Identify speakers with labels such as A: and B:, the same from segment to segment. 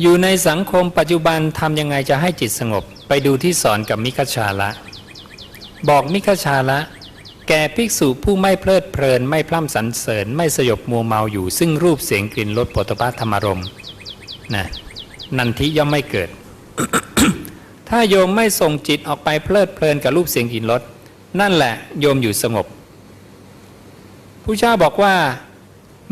A: อยู่ในสังคมปัจจุบันทำยังไงจะให้จิตสงบ ไปดูที่สอนกับมิคชาละ บอกมิคชาละ แก่ภิกษุผู้ไม่เพลิดเพลิน ไม่พร่ำสรรเสริญ ไม่สยบมัวเมาอยู่ ซึ่งรูปเสียงกลิ่นรสผลิตภัณฑ์ธรรมรมนะนันทิย่อมไม่เกิด ถ้าโยมไม่ส่งจิตออกไปเพลิดเพลินกับรูปเสียงกลิ่นรสนั่นแหละโยมอยู่สงบผู้เจ้าบอกว่า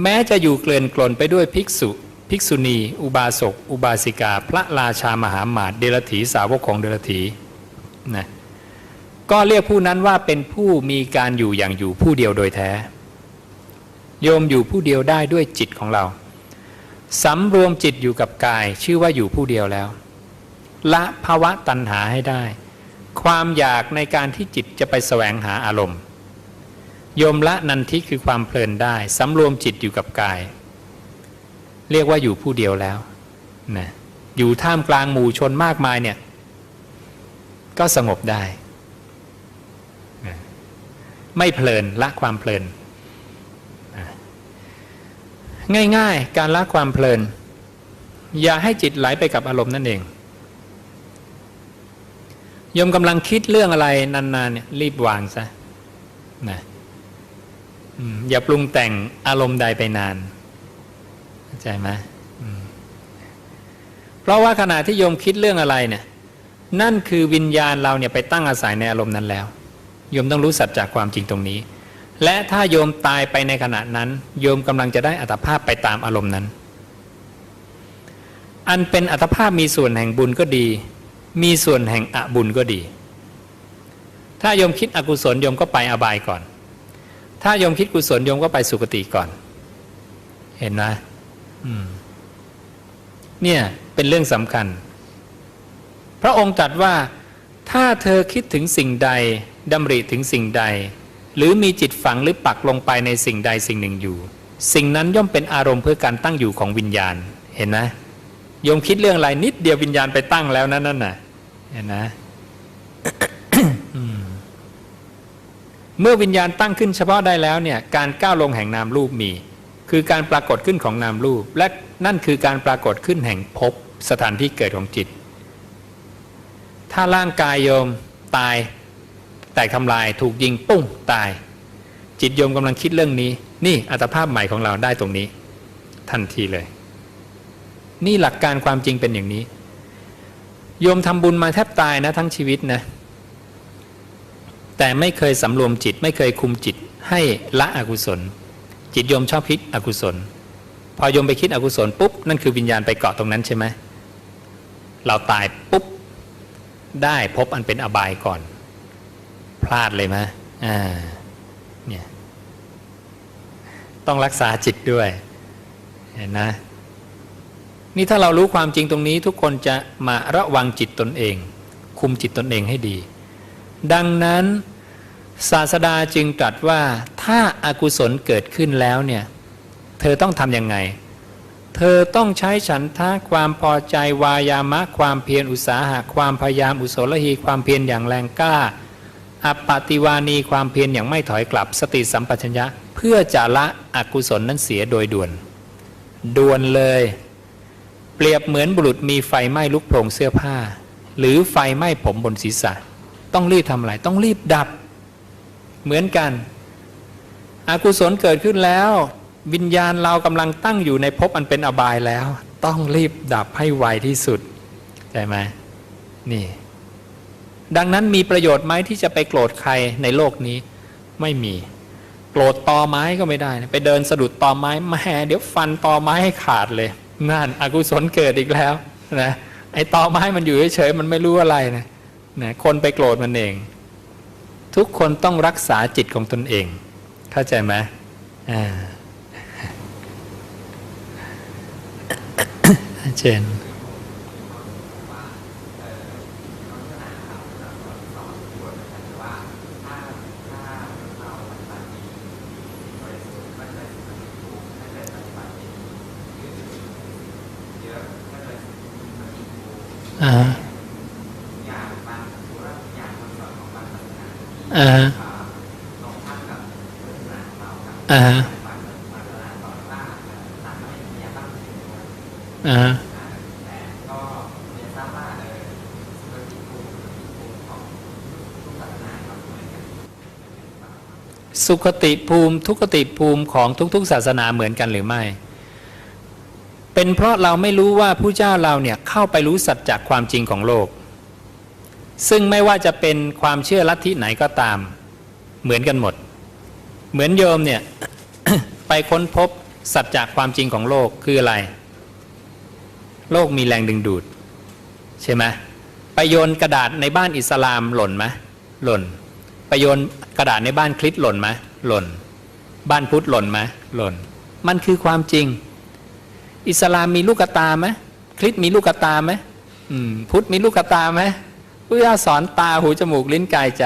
A: แม้จะอยู่เกลื่อนกลนไปด้วยภิกษุ ภิกษุณี อุบาสก อุบาสิกา พระราชามหาหมาตเดรถีสาวกของเดรถีนะก็เรียกผู้นั้นว่าเป็นผู้มีการอยู่อย่างอยู่ผู้เดียวโดยแท้ โยมอยู่ผู้เดียวได้ด้วยจิตของเราสำรวมจิตอยู่กับกาย ชื่อว่าอยู่ผู้เดียวแล้ว ละภาวะตัณหาให้ได้ ความอยากในการที่จิตจะไปแสวงหาอารมณ์ โยมละนันทิคือความเพลินได้สำรวมจิตอยู่กับกาย เรียกว่าอยู่ผู้เดียวแล้วนะอยู่ท่ามกลางหมู่ชนมากมายเนี่ย ก็สงบได้นะไม่เพลินละความเพลินนะง่ายๆ การละความเพลิน อย่าให้จิตไหลไปกับอารมณ์นั่นเองยมกำลังคิดเรื่องอะไรนานๆเนี่ยรีบวางซะนะอย่าปรุงแต่งอารมณ์ใดไปนาน เข้าใจไหมมเพราะว่าขณะที่โยมคิดเรื่องอะไรเนี่ย นั่นคือวิญญาณเราเนี่ยไปตั้งอาศัยในอารมณ์นั้นแล้ว โยมต้องรู้สัจจากความจริงตรงนี้ และถ้าโยมตายไปในขณะนั้น โยมกำลังจะได้อัตภาพไปตามอารมณ์นั้น อันเป็นอัตภาพมีส่วนแห่งบุญก็ดี มีส่วนแห่งอบุญก็ดี ถ้าโยมคิดอกุศลโยมก็ไปอบายก่อน ถ้าโยมคิดกุศลโยมก็ไปสุคติก่อน เห็นไหม เนี่ย เป็นเรื่องสำคัญ พระองค์ตรัสว่าถ้าเธอคิดถึงสิ่งใดดำริถึงสิ่งใด หรือมีจิตฝังหรือปักลงไปในสิ่งใดสิ่งหนึ่งอยู่ สิ่งนั้นย่อมเป็นอารมณ์เพื่อการตั้งอยู่ของวิญญาณ เห็นไหมโยมคิดเรื่องอะไรนิดเดียววิญญาณไปตั้งแล้วนั่นน่ะ เห็นไหมอืมเมื่อวิญญาณตั้งขึ้นเฉพาะได้แล้วเนี่ยการก้าวลงแห่งนามรูปมี คือการปรากฏขึ้นของนามรูป และนั่นคือการปรากฏขึ้นแห่งภพสถานที่เกิดของจิต ถ้าร่างกายโยมตาย แตกทำลายถูกยิงปุ้งตาย จิตโยมกำลังคิดเรื่องนี้ นี่อัตภาพใหม่ของเราได้ตรงนี้ ทันทีเลย นี่หลักการความจริงเป็นอย่างนี้ โยมทำบุญมาแทบตายนะทั้งชีวิตนะ แต่ไม่เคยสำรวมจิตไม่เคยคุมจิตให้ละอกุศล จิตโยมชอบคิดอกุศล พอโยมไปคิดอกุศลปุ๊บนั่นคือวิญญาณไปเกาะตรงนั้นใช่ไหมเราตายปุ๊บได้พบอันเป็นอบายก่อน พลาดเลยไหมอ่าเนี่ยต้องรักษาจิตด้วยเห็นนะนี่ถ้าเรารู้ความจริงตรงนี้ทุกคนจะมาระวังจิตตนเอง คุมจิตตนเองให้ดี ดังนั้นศาสดาจึงตรัสว่า ถ้าอากุศลเกิดขึ้นแล้วเนี่ยเธอต้องทำยังไง เธอต้องใช้ฉันทะความพอใจวายามะ ความเพียรอุตสาหะความพยายามอุโสลหีความเพียรอย่างแรงกล้าอัปปติวานีความเพียรอย่างไม่ถอยกลับสติสัมปชัญญะ เพื่อจะละอกุศลนั้นเสียโดยด่วน ด่วนเลย เปรียบเหมือนบุรุษมีไฟไหม้ลุกโพรงเสื้อผ้า หรือไฟไหม้ผมบนศีรษะ ต้องรีบทำอะไรต้องรีบดับ เหมือนกัน อากุศลเกิดขึ้นแล้ววิญญาณเรากำลังตั้งอยู่ในภพอันเป็นอบายแล้ว ต้องรีบดับให้ไวที่สุดใช่ไหมนี่ ดังนั้นมีประโยชน์ไหมที่จะไปโกรธใครในโลกนี้ ไม่มีโกรธตอไม้ก็ไม่ได้ ไปเดินสะดุดตอไม้แหม่เดี๋ยวฟันตอไม้ให้ขาดเลยนั่นอกุศลเกิดอีกแล้วนะไอ้ตอไม้มันอยู่เฉยๆมันไม่รู้อะไรนะนะคนไปโกรธมันเอง ทุกคนต้องรักษาจิตของตนเอง เข้าใจไหมอ่าเจน่าฮะอ่าสุขติภูมิทุกติภูมิของทุก ๆ ศาสนาเหมือนกันหรือไม่ เป็นเพราะเราไม่รู้ว่าผู้เจ้าเราเนี่ยเข้าไปรู้สัจจากความจริงของโลก ซึ่งไม่ว่าจะเป็นความเชื่อลัทธิไหนก็ตาม เหมือนกันหมด เหมือนโยมเนี่ย ไปค้นพบสัจจากความจริงของโลกคืออะไร โลกมีแรงดึงดูด ใช่ไหมไปโยนกระดาษในบ้านอิสลามหล่นไหมหล่น ไปโยนกระดาษในบ้านคริสหล่นไหมหล่น บ้านพุทธหล่นไหมหล่น มันคือความจริง อิสลามมีลูกตาไหมคริสมีลูกตาไหมมพุทธมีลูกตาไหมพุทธเจ้าสอนตาหูจมูกลิ้นกายใจ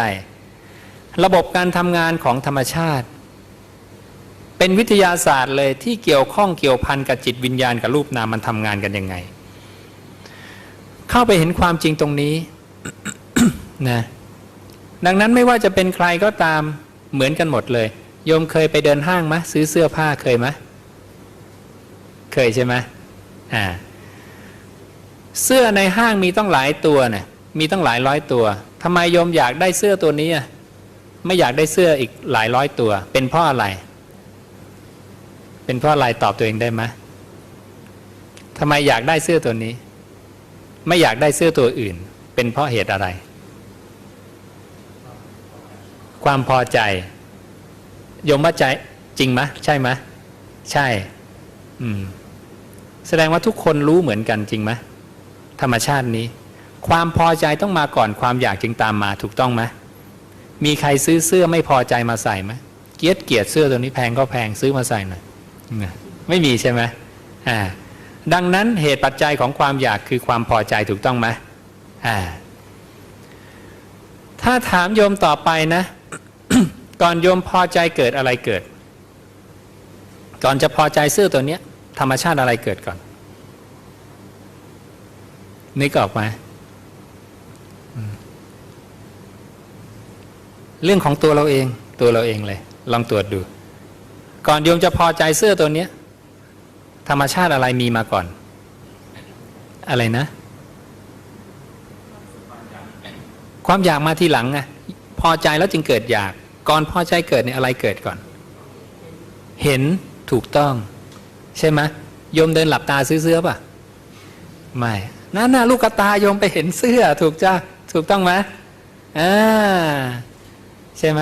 A: ระบบการทำงานของธรรมชาติ เป็นวิทยาศาสตร์เลยที่เกี่ยวข้องเกี่ยวพันกับจิตวิญญาณกับรูปนามมันทำงานกันยังไง เข้าไปเห็นความจริงตรงนี้นะดังนั้นไม่ว่าจะเป็นใครก็ตามเหมือนกันหมดเลย โยมเคยไปเดินห้างไหมซื้อเสื้อผ้าเคยไหมเคยใช่ไหมอ่าเสื้อในห้างมีต้องหลายตัวเนี่ยมีต้องหลายร้อยตัวทำไมโยมอยากได้เสื้อตัวนี้อะไม่อยากได้เสื้ออีกหลายร้อยตัว เป็นเพราะอะไร เป็นเพราะอะไรตอบตัวเองได้ไหมทำไมอยากได้เสื้อตัวนี้ ไม่อยากได้เสื้อตัวอื่น เป็นเพราะเหตุอะไร ความพอใจยมว่าใจจริงไหมใช่ไหมใช่ อืม แสดงว่าทุกคนรู้เหมือนกันจริงไหมธรรมชาตินี้ ความพอใจต้องมาก่อนความอยากจึงตามมาถูกต้องไหมมีใครซื้อเสื้อไม่พอใจมาใส่ไหมเกียดเกียดเสื้อตัวนี้แพงก็แพงซื้อมาใส่หน่อย ไม่มีใช่ไหมอ่าดังนั้นเหตุปัจจัยของความอยากคือความพอใจถูกต้องไหมอ่าถ้าถามโยมต่อไปนะ ก่อนโยมพอใจเกิดอะไรเกิด ก่อนจะพอใจเสื้อตัวเนี้ย ธรรมชาติอะไรเกิดก่อนนึกออกไหมอืมเรื่องของตัวเราเองตัวเราเองเลย ลองตรวจดู ก่อนโยมจะพอใจเสื้อตัวเนี้ย ธรรมชาติอะไรมีมาก่อน อะไรนะ ความอยากมาทีหลังไงพอใจแล้วจึงเกิดอยาก ก่อนพอใจเกิดเนี่ยอะไรเกิดก่อน เห็นถูกต้อง ใช่ไหมโยมเดินหลับตาซื้อเสื้อป่ะ ไม่นั่นน่ะลูกกระตาโยมไปเห็นเสื้อ ถูกจ้าถูกต้องไหมอ่าใช่ไหม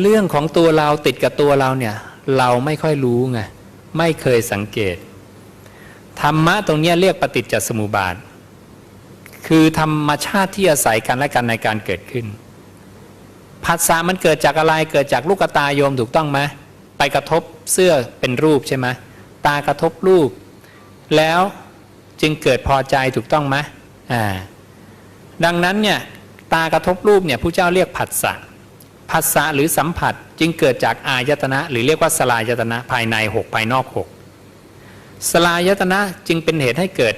A: เรื่องของตัวเราติดกับตัวเราเนี่ยเราไม่ค่อยรู้ไงไม่เคยสังเกต ธรรมะตรงนี้เรียกปฏิจจสมุปบาท คือธรรมชาติที่อาศัยกันและกันในการเกิดขึ้นผัสสะมันเกิดจากอะไรเกิดจากลูกตาโยมถูกต้องไหมไปกระทบเสื้อเป็นรูปใช่ไหมตากระทบรูป แล้วจึงเกิดพอใจถูกต้องไหมอ่าดังนั้นเนี่ยตากระทบรูปเนี่ยผู้เจ้าเรียกผัสสะ ผัสสะหรือสัมผัสจึงเกิดจากอายตนะหรือเรียกว่าสลายตนะภายในหกภายนอกหกสลายตนะจึงเป็นเหตุให้เกิด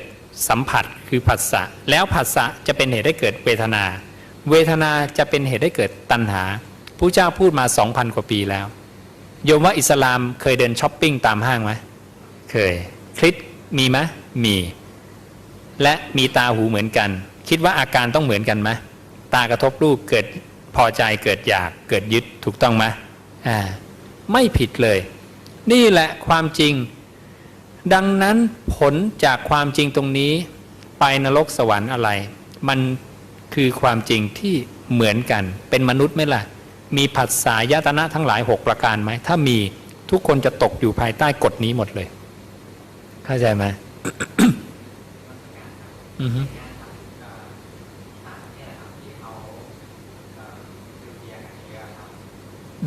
A: สัมผัสคือผัสสะแล้วผัสสะจะเป็นเหตุให้เกิดเวทนา เวทนาจะเป็นเหตุให้เกิดตัณหาผู้เจ้าพูดมาสองพันกว่าปีแล้ว โยมว่าอิสลามเคยเดินช้อปปิ้งตามห้างไหมเคยคริสมีไหมมี และมีตาหูเหมือนกัน คิดว่าอาการต้องเหมือนกันไหมตากระทบรูปเกิด พอใจเกิดอยากเกิดยึดถูกต้องไหมอ่าไม่ผิดเลย นี่แหละความจริง ดังนั้นผลจากความจริงตรงนี้ ไปนรกสวรรค์อะไร มันคือความจริงที่เหมือนกัน เป็นมนุษย์ไหมล่ะ มีผัสสะยตนะทั้งหลายหกประการไหม ถ้ามีทุกคนจะตกอยู่ภายใต้กฎนี้หมดเลย เข้าใจไหมอือฮึ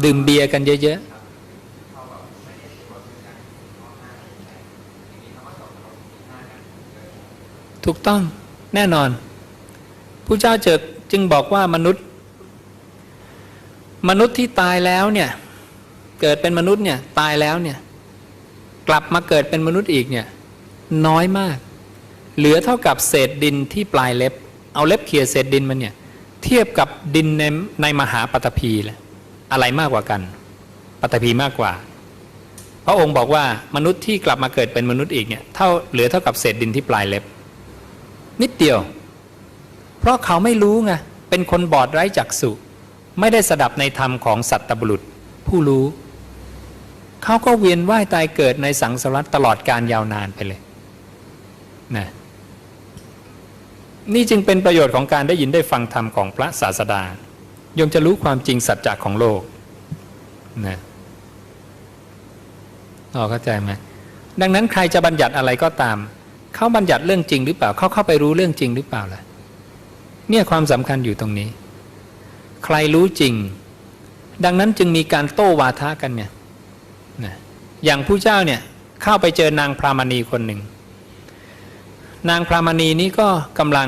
A: ดื่มเบียร์กันเยอะๆ ถูกต้องแน่นอนผู้เจ้าเจอจึงบอกว่ามนุษย์ มนุษย์ที่ตายแล้วเนี่ย เกิดเป็นมนุษย์เนี่ยตายแล้วเนี่ย กลับมาเกิดเป็นมนุษย์อีกเนี่ย น้อยมาก เหลือเท่ากับเศษดินที่ปลายเล็บ เอาเล็บเขี่ยเศษดินมันเนี่ย เทียบกับดินในในมหาปฐพีเลย อะไรมากกว่ากันปฐพีมากกว่า พระองค์บอกว่ามนุษย์ที่กลับมาเกิดเป็นมนุษย์อีกเนี่ยเท่าเหลือเท่ากับเศษดินที่ปลายเล็บ นิดเดียว เพราะเขาไม่รู้ไงเป็นคนบอดไร้จักษุไม่ได้สดับในธรรมของสัตตบุรุษ ผู้รู้ เขาก็เวียนว่ายตายเกิดในสังสารวัฏตลอดการยาวนานไปเลยนะนี่จึงเป็นประโยชน์ของการได้ยินได้ฟังธรรมของพระศาสดา โยมจะรู้ความจริงสัจจะของโลกนะพอเข้าใจไหมดังนั้นใครจะบัญญัติอะไรก็ตาม เขาบัญญัติเรื่องจริงหรือเปล่า เขาเข้าไปรู้เรื่องจริงหรือเปล่าล่ะ เนี่ยความสำคัญอยู่ตรงนี้ ใครรู้จริง ดังนั้นจึงมีการโต้วาทะกันเนี่ยนะอย่างผู้เจ้าเนี่ยเข้าไปเจอนางพรามณีคนหนึ่ง นางพรามณีนี้ก็กำลัง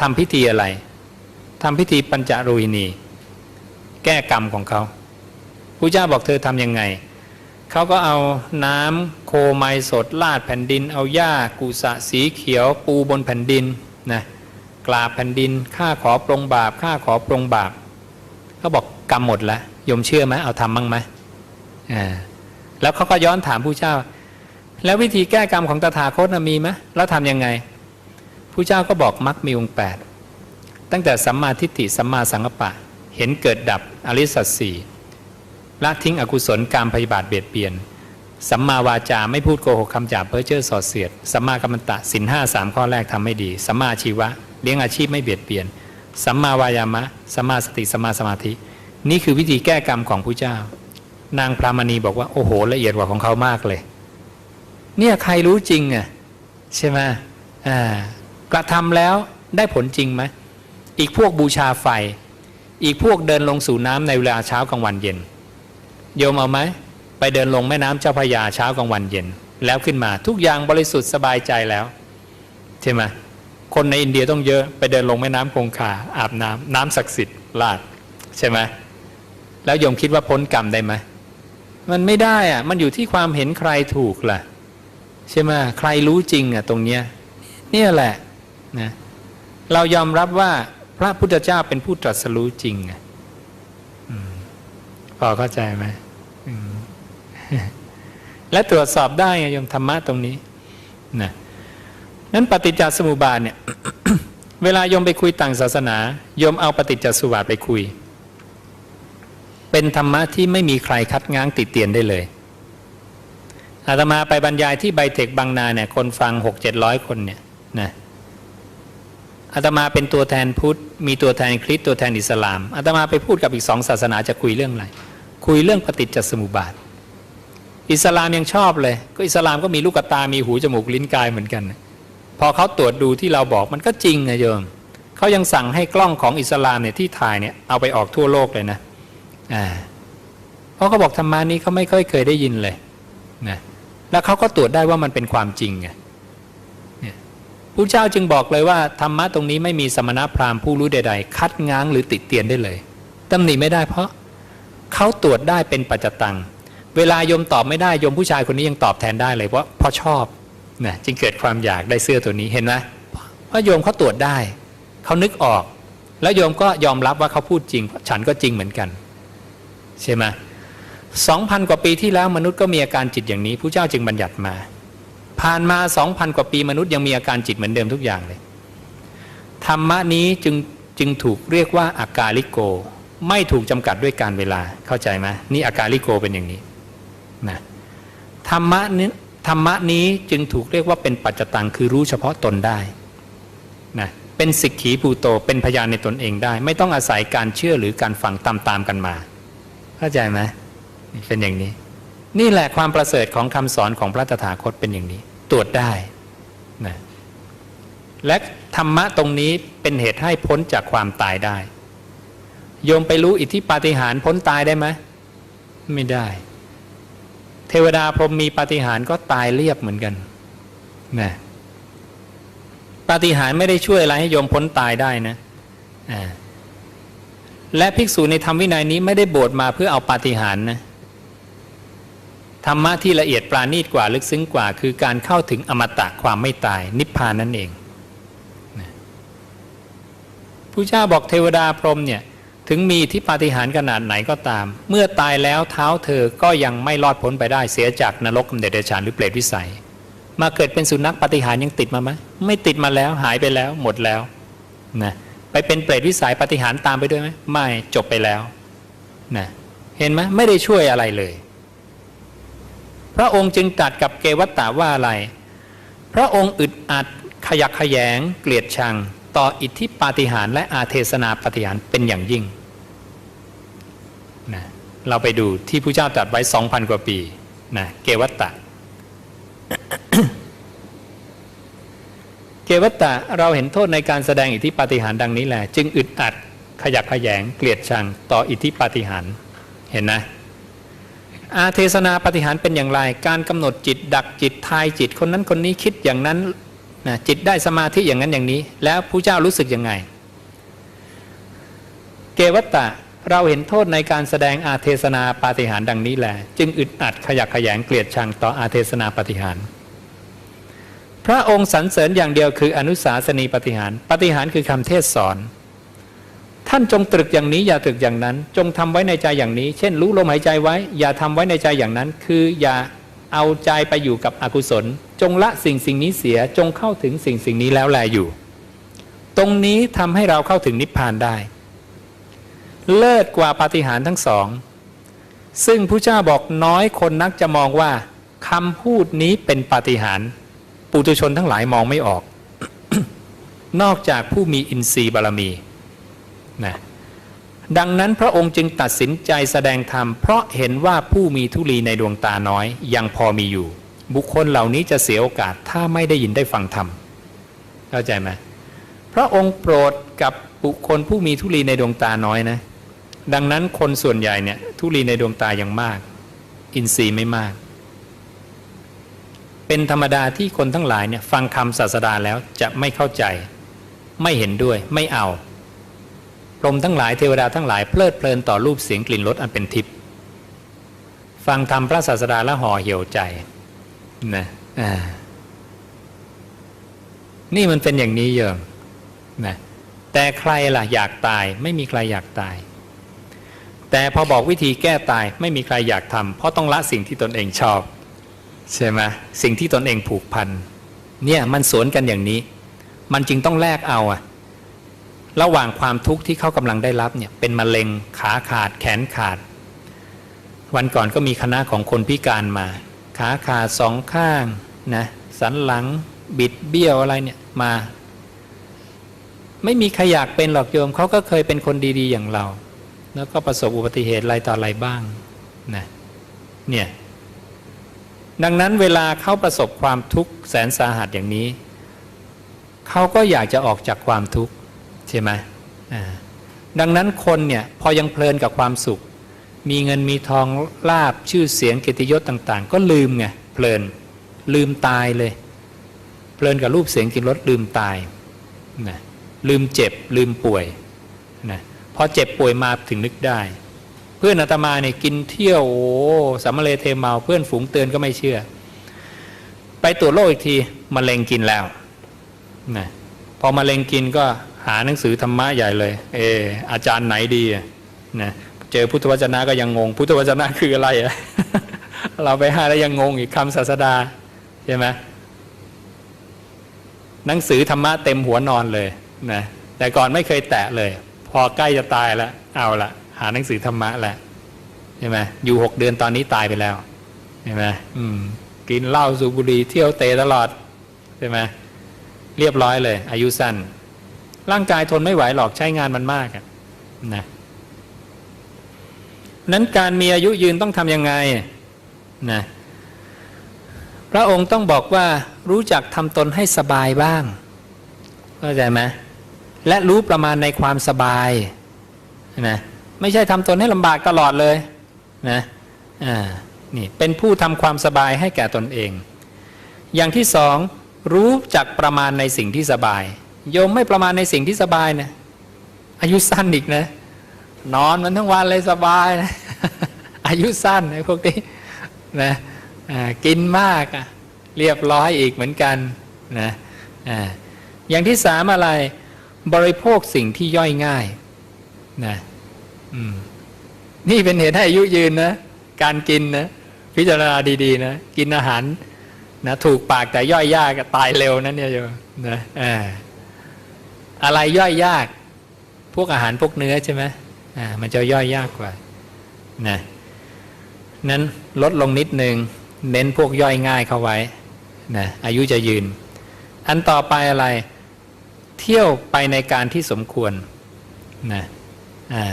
A: ทำพิธีอะไร ทำพิธีปัญจโรหินี แก้กรรมของเขาผู้เจ้าบอกเธอทำยังไง เขาก็เอาน้ำโคไมสดลาดแผ่นดิน เอาหญ้ากุสะสีเขียว ปูบนแผ่นดินนะกราบแผ่นดินข้าขอปรงบาปข้าขอปรงบาปเขาบอกกรรมหมดแล้วยมเชื่อไหมเอาทำบ้างไหมอ่าแล้วเขาก็ย้อนถามผู้เจ้า แล้ววิธีแก้กรรมของตถาคตนะมีไหมแล้วทำยังไงผู้เจ้าก็บอกมักมีองค์แปด ตั้งแต่สัมมาทิฏฐิสัมมาสังกัปปะ เห็นเกิดดับอริสัตสีละทิ้งอกุศลการพยาบาทเบียดเบียน สัมมาวาจาไม่พูดโกหกคำหยาบเพ้อเจ้อส่อเสียด สัมมากัมมันตะสินห้าสามข้อแรกทำไม่ดี สัมมาชีวะ เลี้ยงอาชีพไม่เบียดเบียน สัมมาวายามะ สัมมาสติ สัมมาสมาธิ นี่คือวิธีแก้กรรมของผู้เจ้า นางพรามณีบอกว่า โอ้โห ละเอียดกว่าของเขามากเลย เนี่ยใครรู้จริงอะใช่ไหมอ่ากระทำแล้วได้ผลจริงไหม อีกพวกบูชาไฟ อีกพวกเดินลงสู่น้ำในเวลาเช้ากลางวันเย็น โยมเอาไหมไปเดินลงแม่น้ำเจ้าพระยาเช้ากลางวันเย็น แล้วขึ้นมาทุกอย่างบริสุทธิ์สบายใจแล้วใช่ไหมคนในอินเดียต้องเยอะไปเดินลงแม่น้ำคงคาอาบน้ำน้ำศักดิ์สิทธิ์ลาดใช่ไหมแล้วโยมคิดว่าพ้นกรรมได้ไหมมันไม่ได้อะมันอยู่ที่ความเห็นใครถูกล่ะ ใช่ไหมใครรู้จริงอะตรงเนี้ยเนี่ยแหละนะเรายอมรับว่า พระพุทธเจ้าเป็นผู้ตรัสรู้จริงพอเข้าใจไหมมและตรวจสอบได้โยมธรรมะตรงนี้นะนั้นปฏิจจสมุปบาทเนี่ย เวลาโยมไปคุยต่างศาสนาโยมเอาปฏิจจสมุปบาทไปคุย เป็นธรรมะที่ไม่มีใครคัดง้างติดเตียนได้เลยอาตมาไปบรรยายที่ไบเทคบางนาเนี่ยคนฟังหกเจ็ดร้อยคนเนี่ยนะอาตมาเป็นตัวแทนพุทธ มีตัวแทนคริสต์ตัวแทนอิสลามอาตมาไปพูดกับอีกสองศาสนาจะคุยเรื่องอะไร คุยเรื่องปฏิจจสมุปบาท อิสลามยังชอบเลย ก็อิสลามก็มีลูกตา มีหูจมูกลิ้นกายเหมือนกัน พอเขาตรวจดูที่เราบอกมันก็จริงนะโยมเขายังสั่งให้กล้องของอิสลามเนี่ยที่ถ่ายเนี่ยเอาไปออกทั่วโลกเลยนะอ่าเพราะเขาบอกธรรมานี้เขาไม่ค่อยเคยได้ยินเลยนะแล้วเขาก็ตรวจได้ว่ามันเป็นความจริงไง ผู้เจ้าจึงบอกเลยว่าธรรมะตรงนี้ไม่มีสมณพราหมณ์ผู้รู้ใด ๆ คัดง้างหรือติดเตียนได้เลยตำหนิไม่ได้เพราะเขาตรวจได้เป็นปัจจตัง เวลาโยมตอบไม่ได้โยมผู้ชายคนนี้ยังตอบแทนได้เลยเพราะเพราะชอบนะจึงเกิดความอยากได้เสื้อตัวนี้เห็นไหมเพราะโยมเขาตรวจได้เขานึกออก แล้วโยมก็ยอมรับว่าเขาพูดจริง ฉันก็จริงเหมือนกัน ใช่ไหมสองพันกว่าปีที่แล้วมนุษย์ก็มีอาการจิตอย่างนี้ผู้เจ้าจึงบัญญัติมา ผ่านมาสองพันกว่าปีมนุษย์ยังมีอาการจิตเหมือนเดิมทุกอย่างเลย ธรรมะนี้จึงจึงถูกเรียกว่าอากาลิโก ไม่ถูกจำกัดด้วยการเวลาเข้าใจไหมนี่อากาลิโกเป็นอย่างนี้นะธรรมะนี้ธรรมะนี้จึงถูกเรียกว่าเป็นปัจจตังคือรู้เฉพาะตนได้นะเป็นสิกขีภูโตเป็นพยานในตนเองได้ ไม่ต้องอาศัยการเชื่อหรือการฟังตามๆกันมา เข้าใจไหมเป็นอย่างนี้ นี่แหละความประเสริฐของคำสอนของพระตถาคตเป็นอย่างนี้ ตรวจได้นะและธรรมะตรงนี้เป็นเหตุให้พ้นจากความตายได้ โยมไปรู้อิทธิปาฏิหาริย์พ้นตายได้ไหมไม่ได้ เทวดาพรมมีปาฏิหาริย์ก็ตายเรียบเหมือนกันนะปาฏิหาริย์ไม่ได้ช่วยอะไรให้โยมพ้นตายได้นะและภิกษุในธรรมวินัยนี้ไม่ได้บวชมาเพื่อเอาปาฏิหาริย์นะ ธรรมะที่ละเอียดปราณีตกว่าลึกซึ้งกว่า คือการเข้าถึงอมตะความไม่ตาย นิพพานนั่นเองผู้เจ้าบอกเทวดาพรหมเนี่ยถึงมีที่ปาฏิหาริย์ขนาดไหนก็ตาม เมื่อตายแล้วเท้าเธอก็ยังไม่รอดพ้นไปได้เสียจากนรกกำเดเดชานหรือเปรตวิสัย มาเกิดเป็นสุนัขปาฏิหาริย์ยังติดมาไหมไม่ติดมาแล้วหายไปแล้วหมดแล้วนะไปเป็นเปรตวิสัยปฏิหารตามไปด้วยไหมไม่จบไปแล้วนะเห็นไหมไม่ได้ช่วยอะไรเลย พระองค์จึงตรัสกับเกวัตตาว่าอะไร พระองค์อึดอัดขยักขยง เกลียดชัง ต่ออิทธิปาฏิหาริย์และอาเทศนาปาฏิหาริย์เป็นอย่างยิ่งนะเราไปดูที่พระเจ้าตรัสไว้สองพันกว่าปีนะเกวัตตะ เกวัตตะเราเห็นโทษในการแสดงอิทธิปาฏิหาริย์ดังนี้แหละ จึงอึดอัดขยักขยง เกลียดชัง ต่ออิทธิปาฏิหาริย์เห็นนะ อาเทศนาปฏิหารเป็นอย่างไร การกำหนดจิตดักจิตทายจิตคนนั้นคนนี้คิดอย่างนั้นนะจิตได้สมาธิอย่างนั้นอย่างนี้ แล้วผู้เจ้ารู้สึกยังไง เกวัตตะเราเห็นโทษในการแสดงอาเทศนาปาฏิหารดังนี้แหละจึงอึดอัดขยักขยงเกลียดชังต่ออาเทศนาปาฏิหารพระองค์สรรเสริญอย่างเดียวคืออนุสาสนีปฏิหารปฏิหารคือคำเทศสอน ท่านจงตรึกอย่างนี้อย่าตรึกอย่างนั้น จงทำไว้ในใจอย่างนี้ เช่น รู้ลมหายใจไว้ อย่าทำไว้ในใจอย่างนั้น คืออย่าเอาใจไปอยู่กับอกุศล จงละสิ่งสิ่งนี้เสียจงเข้าถึงสิ่งสิ่งนี้แล้วแลอยู่ ตรงนี้ทำให้เราเข้าถึงนิพพานได้ เลิศกว่าปาฏิหาริย์ทั้งสอง ซึ่งพระเจ้าบอกน้อยคนนักจะมองว่าคำพูดนี้เป็นปาฏิหาริย์ปุถุชนทั้งหลายมองไม่ออก นอกจากผู้มีอินทรีย์บารมี นะดังนั้นพระองค์จึงตัดสินใจแสดงธรรม เพราะเห็นว่าผู้มีทุลีในดวงตาน้อย ยังพอมีอยู่ บุคคลเหล่านี้จะเสียโอกาสถ้าไม่ได้ยินได้ฟังธรรมเข้าใจไหมพระองค์โปรดกับบุคคลผู้มีทุลีในดวงตาน้อยนะดังนั้นคนส่วนใหญ่เนี่ยทุลีในดวงตายังมาก อินทรีย์ไม่มาก เป็นธรรมดาที่คนทั้งหลายเนี่ยฟังคำศาสดาแล้วจะไม่เข้าใจ ไม่เห็นด้วยไม่เอา พรหมทั้งหลายเทวดาทั้งหลายเพลิดเพลินต่อรูปเสียงกลิ่นรสอันเป็นทิพย์ฟังธรรมพระศาสดาและห่อเหี่ยวใจนะนี่มันเป็นอย่างนี้เยอะนะแต่ใครล่ะอยากตาย ไม่มีใครอยากตาย แต่พอบอกวิธีแก้ตายไม่มีใครอยากทำเพราะต้องละสิ่งที่ตนเองชอบใช่ไหมสิ่งที่ตนเองผูกพันเนี่ยมันสวนกันอย่างนี้ มันจึงต้องแลกเอาอะ ระหว่างความทุกข์ที่เขากำลังได้รับเนี่ยเป็นมะเร็งขาขาดแขนขาด วันก่อนก็มีคณะของคนพิการมา ขาขาดสองข้างนะสันหลังบิดเบี้ยวอะไรเนี่ยมา ไม่มีใครอยากเป็นหรอกโยมเขาก็เคยเป็นคนดีๆอย่างเรา แล้วก็ประสบอุบัติเหตุอะไรต่ออะไรบ้างนะเนี่ยดังนั้นเวลาเขาประสบความทุกข์แสนสาหัสอย่างนี้ เขาก็อยากจะออกจากความทุกข์ ใช่ไหมดังนั้นคนเนี่ยพอยังเพลินกับความสุข มีเงินมีทองลาบชื่อเสียงเกียรติยศต่าง ๆ ก็ลืมไงเพลินลืมตายเลย เพลินกับรูปเสียงกินรสลืมตายนะลืมเจ็บลืมป่วยนะพอเจ็บป่วยมาถึงนึกได้ เพื่อนอาตมาเนี่ยกินเที่ยวโอ้สัมเลเทเมาเพื่อนฝูงเตือนก็ไม่เชื่อ ไปตรวจโรคอีกทีมะเร็งกินแล้วนะพอมะเร็งกินก็ หาหนังสือธรรมะใหญ่เลย เอออาจารย์ไหนดีนะเจอพุทธวจนะก็ยังงง พุทธวจนะคืออะไรอะเราไปหาแล้วยังงงอีกคำศาสดาใช่ไหมหนังสือธรรมะเต็มหัวนอนเลยนะแต่ก่อนไม่เคยแตะเลย พอใกล้จะตายแล้วเอาละหาหนังสือธรรมะแหละใช่ไหมอยู่หกเดือนตอนนี้ตายไปแล้วใช่ไหมอืมกินเหล้าสูบบุหรี่เที่ยวเตะตลอดใช่ไหมเรียบร้อยเลย อายุสั้น ร่างกายทนไม่ไหวหรอกใช้งานมันมากะนะนั้นการมีอายุยืนต้องทำยังไงนะพระองค์ต้องบอกว่ารู้จักทำตนให้สบายบ้างเข้าใจไหมและรู้ประมาณในความสบายนะไม่ใช่ทำตนให้ลำบากตลอดเลยนะอ่านี่เป็นผู้ทำความสบายให้แก่ตนเอง อย่างที่สองรู้จักประมาณในสิ่งที่สบาย โยมไม่ประมาณในสิ่งที่สบายนะอายุสั้นอีกนะ นอนมันทั้งวันเลยสบายนะอายุสั้นไอ้พวกนี้นะกินมากอะเรียบร้อยอีกเหมือนกันนะอ่าอย่างที่สามอะไรบริโภคสิ่งที่ย่อยง่ายนะนี่เป็นเหตุให้อายุยืนนะการกินนะพิจารณาดีๆนะกินอาหารนะถูกปากแต่ย่อยยากตายเร็วนั่นเนี่ยโยมนะอ่า อะไรย่อยยาก พวกอาหารพวกเนื้อใช่ไหมอ่ามันจะย่อยยากกว่านะนั้นลดลงนิดนึง เน้นพวกย่อยง่ายเข้าไว้นะอายุจะยืน อันต่อไปอะไร เที่ยวไปในการที่สมควรนะอ่า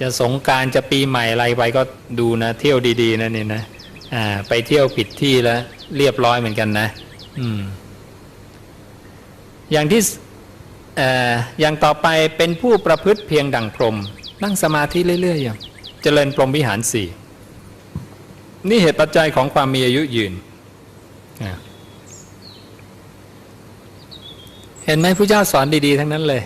A: จะสงการจะปีใหม่อะไรไปก็ดูนะ เที่ยวดี ๆนะนี่นะอ่าไปเที่ยวผิดที่แล้ว เรียบร้อยเหมือนกันนะ อืม อย่างที่ออย่างต่อไปเป็นผู้ประพฤติเพียงดังพรหมนั่งสมาธิเรื่อยๆอย่างเจริญพรหมวิหารสี่นี่เหตุปัจจัยของความมีอายุยืน เห็นไหมพระเจ้าสอนดี ๆ ทั้งนั้นเลย